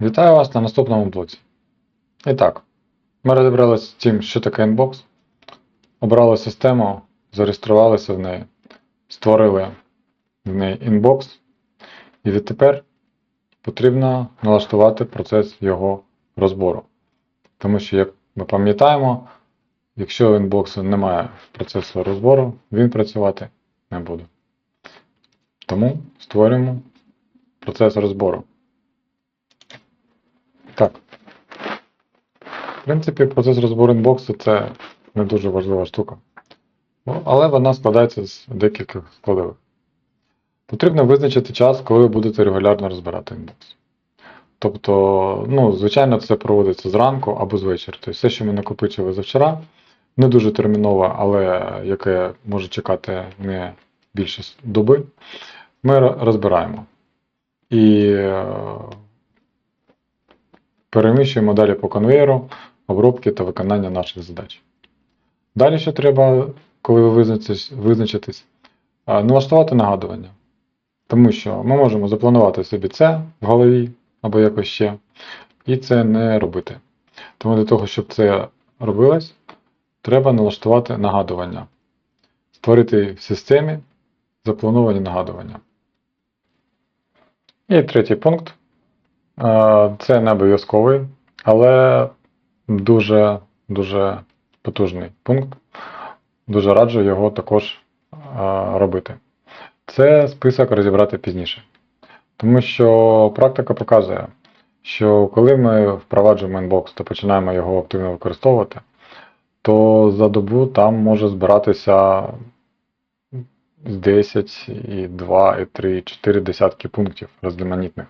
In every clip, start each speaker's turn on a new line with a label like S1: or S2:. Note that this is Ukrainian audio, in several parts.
S1: Вітаю вас на наступному блоці. І так, ми розібралися з тим, що таке інбокс, обрали систему, зареєструвалися в неї, створили в неї інбокс, і відтепер потрібно налаштувати процес його розбору. Тому що, як ми пам'ятаємо, якщо інбоксу немає процесу розбору, він працювати не буде. Тому створюємо процес розбору. Так. В принципі, процес розбору інбоксу це не дуже важлива штука. Ну, але вона складається з декількох складових. Потрібно визначити час, коли ви будете регулярно розбирати інбокс. Тобто, ну, звичайно, це проводиться зранку або звечора. Тобто все, що ми накопичили завчора, не дуже терміново, але яке може чекати не більше доби, ми розбираємо. І е, переміщуємо далі по конвейеру обробки та виконання наших задач. Далі що треба, коли ви визначитесь, визначитесь, налаштувати нагадування. Тому що ми можемо запланувати собі це в голові або якось ще, і це не робити. Тому для того, щоб це робилось, треба налаштувати нагадування. Створити в системі заплановані нагадування. І третій пункт. Це не обов'язковий, але дуже дуже потужний пункт. Дуже раджу його також робити. Це список розібрати пізніше. Тому що практика показує, що коли ми впроваджуємо інбокс та починаємо його активно використовувати, то за добу там може збиратися з 10, і 2, і 3, і 4 десятки пунктів різноманітних.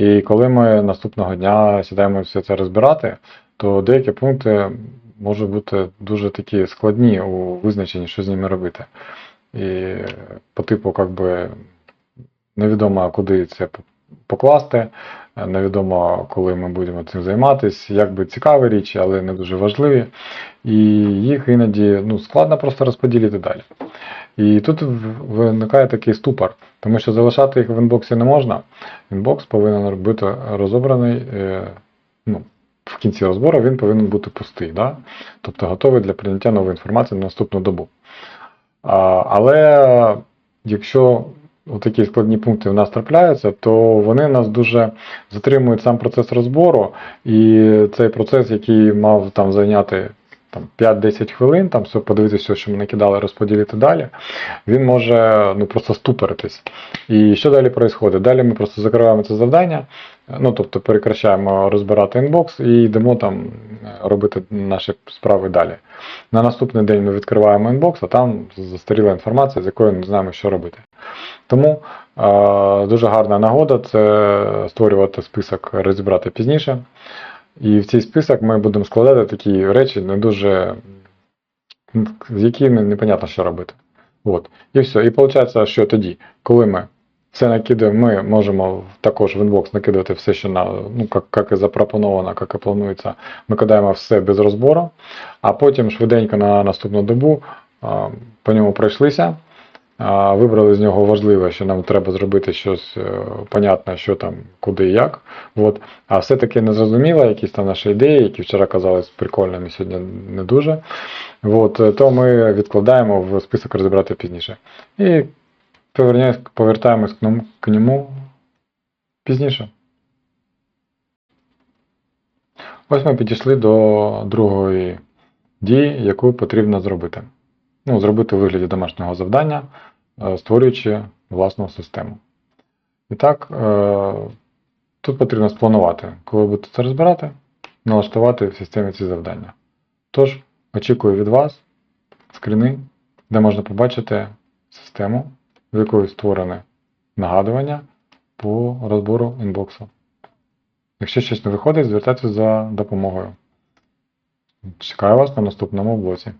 S1: І коли ми наступного дня сідаємо все це розбирати, то деякі пункти можуть бути дуже такі складні у визначенні, що з ними робити. І по типу, як би, невідомо, куди це покласти, невідомо, коли ми будемо цим займатися, якби цікаві річі, але не дуже важливі. І їх іноді ну, складно просто розподілити далі. І тут виникає такий ступор, тому що залишати їх в інбоксі не можна. Інбокс повинен бути розобраний. е, Ну, в кінці розбору він повинен бути пустий, да? тобто готовий для прийняття нової інформації на наступну добу. А, але якщо такі складні пункти в нас трапляються, то вони нас дуже затримують сам процес розбору, і цей процес, який мав там зайняти там, 5-10 хвилин, там все подивитися, що ми накидали, розподілити далі, він може ну, просто ступоритись. І що далі відбувається? Далі ми просто закриваємо це завдання, ну тобто перекращаємо розбирати інбокс і йдемо там е, робити наші справи далі. На наступний день ми відкриваємо інбокс, а там застаріла інформація, з якою не знаємо, що робити. Тому е, дуже гарна нагода це створювати список розібрати пізніше. І в цей список ми будемо складати такі речі, не дуже, з якими непонятно, що робити. От. І все. І виходить, що тоді, коли ми все накидаємо, ми можемо також в інбокс накидувати все, що на, ну, як, як і запропоновано, як і планується, ми кидаємо все без розбору, а потім швиденько на наступну добу по ньому пройшлися, вибрали з нього важливе, що нам треба зробити щось е, понятне, що там, куди і як. От. А все-таки не зрозуміло, якісь там наші ідеї, які вчора казались прикольними, сьогодні не дуже. От, е, то ми відкладаємо в список розібрати пізніше. І повертаємось к ньому пізніше. Ось ми підійшли до другої дії, яку потрібно зробити. Ну, зробити у вигляді домашнього завдання, е, створюючи власну систему. І так, е, тут потрібно спланувати, коли будете це розбирати, налаштувати в системі ці завдання. Тож, очікую від вас скріни, де можна побачити систему, в якої створене нагадування по розбору інбоксу. Якщо щось не виходить, звертайтеся за допомогою. Чекаю вас на наступному блоці.